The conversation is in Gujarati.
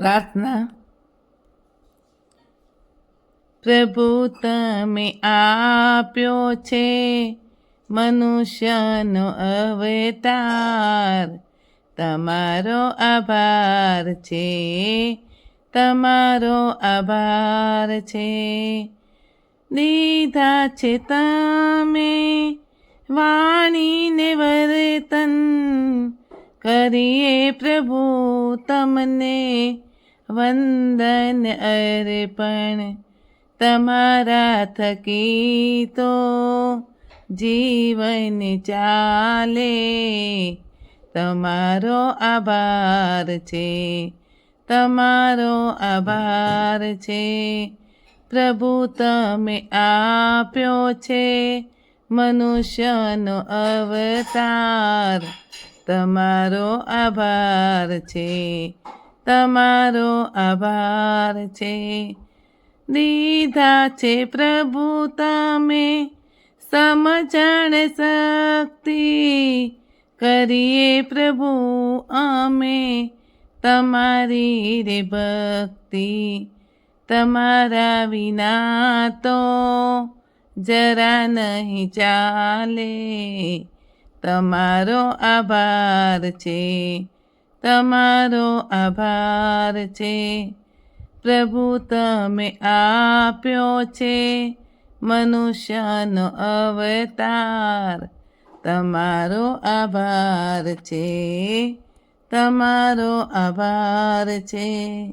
પ્રાર્થના. પ્રભુ તમે આપ્યો છે મનુષ્યનો અવતાર. તમારો આભાર છે, તમારો આભાર છે. દીધા છે તમે વાણીને વર્તન કરીએ પ્રભુ તમને. વંદન અર્પણ તમારા થકી તો જીવન ચાલે. તમારો આભાર છે, તમારો આભાર છે. પ્રભુ તમે આપ્યો છે મનુષ્યનો અવતાર. તમારો આભાર છે તમારો આભાર છે. દીધા છે પ્રભુ તમે સમજણ શક્તિ. કરીએ પ્રભુ અમે તમારી રે ભક્તિ. તમારા વિના તો જરા નહીં ચાલે. તમારો આભાર છે. તમારો આભાર છે. પ્રભુ તમે આપ્યો છે મનુષ્યનો અવતાર. તમારો આભાર છે. તમારો આભાર છે.